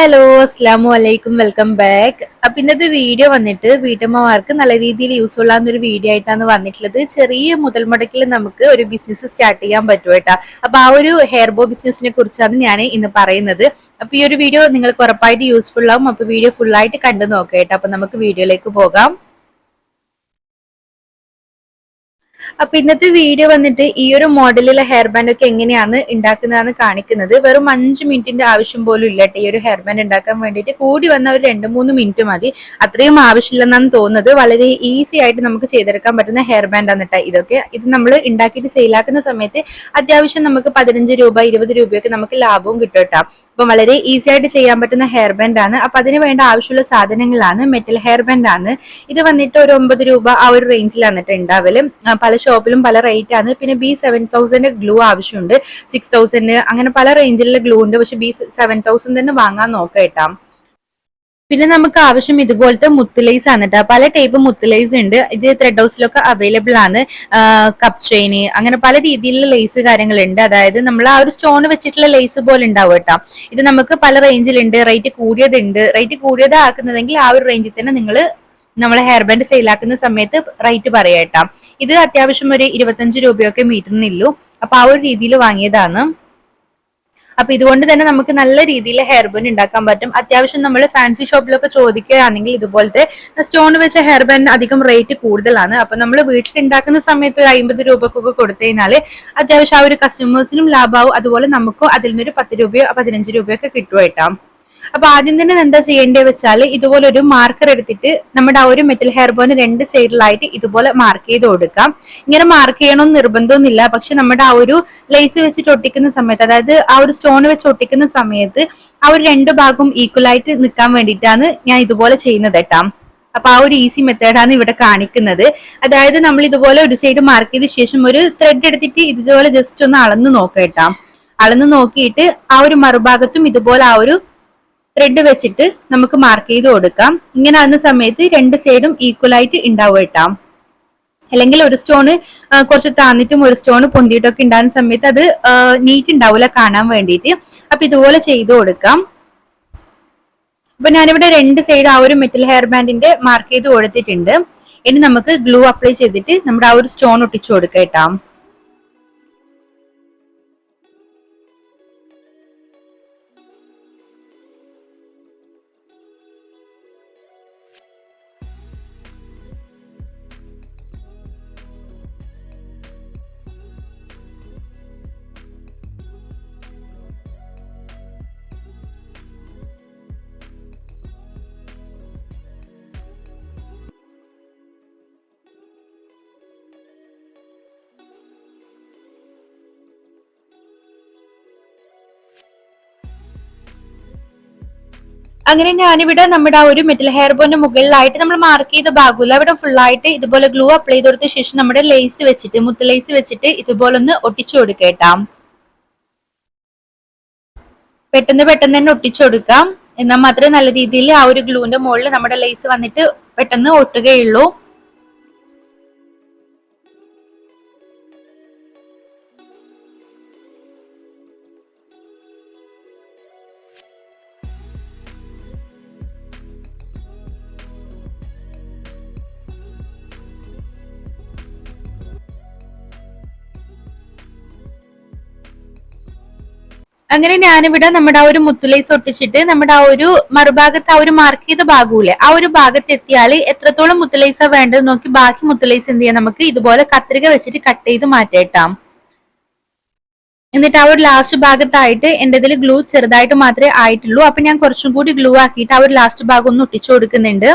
Hello അസ്സാം വലൈക്കും welcome back. അപ്പൊ ഇന്നത്തെ വീഡിയോ വന്നിട്ട് വീട്ടമ്മമാർക്ക് നല്ല രീതിയിൽ യൂസ്ഫുൾ ആകുന്ന ഒരു വീഡിയോ ആയിട്ടാണ് വന്നിട്ടുള്ളത്. ചെറിയ മുതൽ മുടക്കിൽ നമുക്ക് ഒരു ബിസിനസ് സ്റ്റാർട്ട് ചെയ്യാൻ പറ്റും കേട്ടോ. അപ്പൊ ആ ഒരു ഹെയർ ബോ ബിസിനസിനെ കുറിച്ചാണ് ഞാൻ ഇന്ന് പറയുന്നത്. അപ്പൊ ഈ ഒരു വീഡിയോ നിങ്ങൾക്ക് ഉറപ്പായിട്ട് യൂസ്ഫുൾ ആവും. അപ്പൊ വീഡിയോ ഫുൾ ആയിട്ട് കണ്ടു നോക്കാം കേട്ടോ. അപ്പൊ നമുക്ക് വീഡിയോയിലേക്ക് പോകാം. അപ്പൊ ഇന്നത്തെ വീഡിയോ വന്നിട്ട് ഈ ഒരു മോഡലിലെ ഹെയർ ബാൻഡ് ഒക്കെ എങ്ങനെയാണ് ഉണ്ടാക്കുന്നതെന്ന് കാണിക്കുന്നത്. വെറും അഞ്ച് മിനിറ്റിന്റെ ആവശ്യം പോലും ഇല്ല ഈ ഒരു ഹെയർ ബാൻഡ് ഉണ്ടാക്കാൻ വേണ്ടിയിട്ട്. കൂടി വന്ന ഒരു രണ്ട് മൂന്ന് മിനിറ്റ് മതി. അത്രയും ആവശ്യമില്ലെന്നാണ് തോന്നുന്നത്. വളരെ ഈസി ആയിട്ട് നമുക്ക് ചെയ്തെടുക്കാൻ പറ്റുന്ന ഹെയർ ബാൻഡ് ആണ് ഇതൊക്കെ. ഇത് നമ്മൾ ഉണ്ടാക്കിയിട്ട് സെയിലാക്കുന്ന സമയത്ത് അത്യാവശ്യം നമുക്ക് പതിനഞ്ച് രൂപ ഇരുപത് രൂപയൊക്കെ നമുക്ക് ലാഭവും കിട്ടും കേട്ടോ അപ്പൊ വളരെ ഈസി ആയിട്ട് ചെയ്യാൻ പറ്റുന്ന ഹെയർ ബാൻഡ് ആണ്. അപ്പൊ അതിന് വേണ്ട ആവശ്യമുള്ള സാധനങ്ങളാണ്. മെറ്റൽ ഹെയർ ബാൻഡ് ആണ്. ഇത് വന്നിട്ട് ഒരു ഒമ്പത് രൂപ ആ ഒരു റേഞ്ചിലാണ് ഉണ്ടാവൽ. പല ഷോപ്പിലും പല റേറ്റ് ആണ്. പിന്നെ ബി സെവൻ തൗസൻഡ് ഗ്ലൂ ആവശ്യമുണ്ട്. സിക്സ് തൗസൻഡ് അങ്ങനെ പല റേഞ്ചിലുള്ള ഗ്ലൂ ഉണ്ട്. പക്ഷെ ബി സെവൻ തൗസൻഡ് തന്നെ വാങ്ങാൻ നോക്കാം പിന്നെ നമുക്ക് ആവശ്യം ഇതുപോലത്തെ മുത്തുലൈസ് ആണ് കേട്ടോ. പല ടൈപ്പ് മുത്തുലൈസ് ഉണ്ട്. ഇത് ത്രെഡ് ഹൗസിലൊക്കെ അവൈലബിൾ ആണ്. കപ്പ് ചെയിന് അങ്ങനെ പല രീതിയിലുള്ള ലേസ് കാര്യങ്ങളുണ്ട്. അതായത് നമ്മൾ ആ ഒരു സ്റ്റോൺ വെച്ചിട്ടുള്ള ലേസ് പോലെ ഉണ്ടാവും കേട്ടോ. ഇത് നമുക്ക് പല റേഞ്ചിലുണ്ട് റേറ്റ് കൂടിയതുണ്ട്. റേറ്റ് കൂടിയതാക്കുന്നതെങ്കിൽ ആ ഒരു റേഞ്ചിൽ തന്നെ നിങ്ങൾ നമ്മളെ ഹെയർ ബാൻഡ് സെയിലാക്കുന്ന സമയത്ത് റേറ്റ് പറയാം ഇത് അത്യാവശ്യം ഒരു ഇരുപത്തഞ്ച് രൂപയൊക്കെ മീറ്ററിനുള്ളൂ അപ്പൊ ആ ഒരു രീതിയിൽ വാങ്ങിയതാണ്. അപ്പൊ ഇതുകൊണ്ട് തന്നെ നമുക്ക് നല്ല രീതിയിൽ ഹെയർ ബാൻഡ് ഉണ്ടാക്കാൻ പറ്റും. അത്യാവശ്യം നമ്മൾ ഫാൻസി ഷോപ്പിലൊക്കെ ചോദിക്കുകയാണെങ്കിൽ ഇതുപോലത്തെ സ്റ്റോൺ വെച്ച ഹെയർ ബാൻഡ് അധികം റേറ്റ് കൂടുതലാണ്. അപ്പൊ നമ്മൾ വീട്ടിൽ ഉണ്ടാക്കുന്ന സമയത്ത് ഒരു അമ്പത് രൂപക്കൊക്കെ കൊടുത്തു അത്യാവശ്യം ആ ഒരു കസ്റ്റമേഴ്സിനും ലാഭമാവും അതുപോലെ നമുക്കും അതിൽ നിന്നൊരു പത്ത് രൂപയോ പതിനഞ്ച് രൂപയോ ഒക്കെ കിട്ടുമായിട്ടാം അപ്പൊ ആദ്യം തന്നെ എന്താ ചെയ്യേണ്ടത് വെച്ചാൽ ഇതുപോലെ ഒരു മാർക്കർ എടുത്തിട്ട് നമ്മുടെ ആ ഒരു മെറ്റൽ ഹെയർ ബോന് രണ്ട് സൈഡിലായിട്ട് ഇതുപോലെ മാർക്ക് ചെയ്ത് കൊടുക്കാം. ഇങ്ങനെ മാർക്ക് ചെയ്യണമെന്ന് നിർബന്ധമൊന്നുമില്ല. പക്ഷെ നമ്മുടെ ആ ഒരു ലേസ് വെച്ചിട്ട് ഒട്ടിക്കുന്ന സമയത്ത് അതായത് ആ ഒരു സ്റ്റോൺ വെച്ച് ഒട്ടിക്കുന്ന സമയത്ത് ആ ഒരു രണ്ട് ഭാഗവും ഈക്വലായിട്ട് നിൽക്കാൻ വേണ്ടിയിട്ടാണ് ഞാൻ ഇതുപോലെ ചെയ്യുന്നത് കേട്ടാ. അപ്പൊ ആ ഒരു ഈസി മെത്തേഡാണ് ഇവിടെ കാണിക്കുന്നത്. അതായത് നമ്മൾ ഇതുപോലെ ഒരു സൈഡ് മാർക്ക് ചെയ്ത ശേഷം ഒരു ത്രെഡ് എടുത്തിട്ട് ഇതുപോലെ ജസ്റ്റ് ഒന്ന് അളന്ന് നോക്കാം അളന്ന് നോക്കിയിട്ട് ആ ഒരു മറുഭാഗത്തും ഇതുപോലെ ആ ഒരു ത്രെഡ് വെച്ചിട്ട് നമുക്ക് മാർക്ക് ചെയ്ത് കൊടുക്കാം. ഇങ്ങനെ ആകുന്ന സമയത്ത് രണ്ട് സൈഡും ഈക്വൽ ആയിട്ട് ഉണ്ടാവും കേട്ടോ. അല്ലെങ്കിൽ ഒരു സ്റ്റോണ് കുറച്ച് താന്നിട്ടും ഒരു സ്റ്റോൺ പൊന്തിയിട്ടൊക്കെ ഉണ്ടാകുന്ന സമയത്ത് അത് നീറ്റ് ഉണ്ടാവില്ല കാണാൻ വേണ്ടിയിട്ട് അപ്പൊ ഇതുപോലെ ചെയ്തു കൊടുക്കാം. അപ്പൊ ഞാനിവിടെ രണ്ട് സൈഡ് ആ ഒരു മെറ്റൽ ഹെയർ ബാൻഡിന്റെ മാർക്ക് ചെയ്ത് കൊടുത്തിട്ടുണ്ട്. ഇനി നമുക്ക് ഗ്ലൂ അപ്ലൈ ചെയ്തിട്ട് നമ്മുടെ ആ ഒരു സ്റ്റോൺ ഒട്ടിച്ചു കൊടുക്കാം അങ്ങനെ ഞാനിവിടെ നമ്മുടെ ആ ഒരു മെറ്റൽ ഹെയർ ബോന്റെ മുകളിലായിട്ട് നമ്മൾ മാർക്ക് ചെയ്ത ഭാഗമില്ല അവിടെ ഫുൾ ആയിട്ട് ഇതുപോലെ ഗ്ലൂ അപ്ലൈ ചെയ്ത് കൊടുത്ത ശേഷം നമ്മുടെ ലേസ് വെച്ചിട്ട് മുത്ത് ലേസ് വെച്ചിട്ട് ഇതുപോലെ ഒന്ന് ഒട്ടിച്ചു കൊടുക്കേട്ടാം പെട്ടെന്ന് പെട്ടെന്ന് തന്നെ ഒട്ടിച്ചു കൊടുക്കാം. എന്നാൽ മാത്രമേ നല്ല രീതിയിൽ ആ ഒരു ഗ്ലൂവിന്റെ മുകളിൽ നമ്മുടെ ലേസ് വന്നിട്ട് പെട്ടെന്ന് ഒട്ടുകയുള്ളൂ. അങ്ങനെ ഞാനിവിടെ നമ്മുടെ ആ ഒരു മുത്തുലേസ് ഒട്ടിച്ചിട്ട് നമ്മുടെ ആ ഒരു മറുഭാഗത്ത് ആ ഒരു മാർക്ക് ചെയ്ത ഭാഗമില്ലേ ആ ഒരു ഭാഗത്ത് എത്തിയാൽ എത്രത്തോളം മുത്തുലേസാ വേണ്ടത് നോക്കി ബാക്കി മുത്തുലേസ് എന്ത് ചെയ്യാം? നമുക്ക് ഇതുപോലെ കത്രിക വെച്ചിട്ട് കട്ട് ചെയ്ത് മാറ്റേട്ടാം എന്നിട്ട് ആ ഒരു ലാസ്റ്റ് ഭാഗത്തായിട്ട് എന്റെ ഇതിൽ ഗ്ലൂ ചെറുതായിട്ട് മാത്രമേ ആയിട്ടുള്ളൂ. അപ്പൊ ഞാൻ കുറച്ചും കൂടി ഗ്ലൂ ആക്കിയിട്ട് ആ ഒരു ലാസ്റ്റ് ഭാഗം ഒന്ന് ഒട്ടിച്ചു കൊടുക്കുന്നുണ്ട്.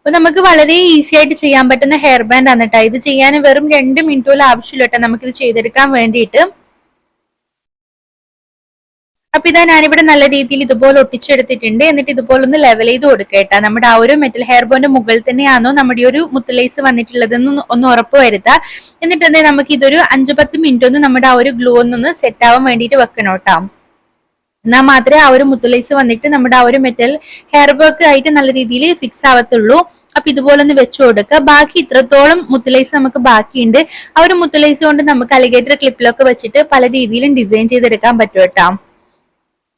അപ്പൊ നമുക്ക് വളരെ ഈസി ആയിട്ട് ചെയ്യാൻ പറ്റുന്ന ഹെയർ ബാൻഡ് ആണ് കേട്ടോ ഇത് ചെയ്യാൻ വെറും രണ്ട് മിനിറ്റ് പോലും ആവശ്യമില്ല കേട്ടോ നമുക്കിത് ചെയ്തെടുക്കാൻ വേണ്ടിയിട്ട്. അപ്പൊ ഇതാ ഞാനിവിടെ നല്ല രീതിയിൽ ഇതുപോലെ ഒട്ടിച്ചെടുത്തിട്ടുണ്ട്. എന്നിട്ട് ഇതുപോലെ ഒന്ന് ലെവൽ ചെയ്ത് കൊടുക്കേട്ടാ നമ്മുടെ ആ ഒരു മെറ്റൽ ഹെയർ ബോന്റെ മുകളിൽ തന്നെയാണോ നമ്മുടെ ഒരു മുത്തലേസ് വന്നിട്ടുള്ളതെന്ന് ഒന്ന് ഉറപ്പ് വരുത്താ. എന്നിട്ട് നമുക്ക് ഇതൊരു അഞ്ചു പത്ത് മിനിറ്റ് ഒന്ന് നമ്മുടെ ആ ഒരു ഗ്ലൂ ഒന്ന് സെറ്റ് ആവാൻ വേണ്ടിയിട്ട് വെക്കണം എന്നാൽ മാത്രമേ ആ ഒരു മുത്തലൈസ് വന്നിട്ട് നമ്മുടെ ആ ഒരു മെറ്റൽ ഹെയർ വർക്ക് ആയിട്ട് നല്ല രീതിയിൽ ഫിക്സ് ആവത്തുള്ളൂ. അപ്പൊ ഇതുപോലെ ഒന്ന് വെച്ചു കൊടുക്കുക ബാക്കി ഇത്രത്തോളം മുത്തലൈസ് നമുക്ക് ബാക്കിയുണ്ട്. ആ ഒരു മുത്തലൈസ് കൊണ്ട് നമുക്ക് അലിഗേറ്റർ ക്ലിപ്പിലൊക്കെ വെച്ചിട്ട് പല രീതിയിലും ഡിസൈൻ ചെയ്തെടുക്കാൻ പറ്റും കേട്ടോ.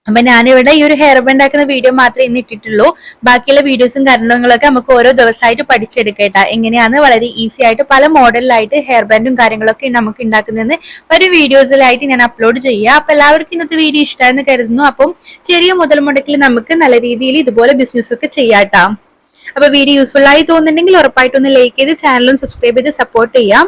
അപ്പൊ ഞാനിവിടെ ഈ ഒരു ഹെയർ ബാൻഡ് ആക്കുന്ന വീഡിയോ മാത്രമേ ഇന്ന് ഇട്ടിട്ടുള്ളൂ. ബാക്കിയുള്ള വീഡിയോസും കാര്യങ്ങളൊക്കെ നമുക്ക് ഓരോ ദിവസമായിട്ട് പഠിച്ചെടുക്കട്ടെ. എങ്ങനെയാണ് വളരെ ഈസി ആയിട്ട് പല മോഡലിലായിട്ട് ഹെയർ ബാൻഡും കാര്യങ്ങളൊക്കെ നമുക്ക് ഉണ്ടാക്കുന്നതെന്ന് ഒരു വീഡിയോസിലായിട്ട് ഞാൻ അപ്ലോഡ് ചെയ്യുക അപ്പൊ എല്ലാവർക്കും ഇന്നത്തെ വീഡിയോ ഇഷ്ടമായെന്ന് കരുതുന്നു. അപ്പം ചെറിയ മുതൽ മുടക്കിൽ നമുക്ക് നല്ല രീതിയിൽ ഇതുപോലെ ബിസിനസ് ഒക്കെ ചെയ്യാട്ടാം. അപ്പൊ വീഡിയോ യൂസ്ഫുൾ ആയി തോന്നുന്നുണ്ടെങ്കിൽ ഉറപ്പായിട്ടൊന്ന് ലൈക്ക് ചെയ്ത് ചാനലും സബ്സ്ക്രൈബ് ചെയ്ത് സപ്പോർട്ട് ചെയ്യാം.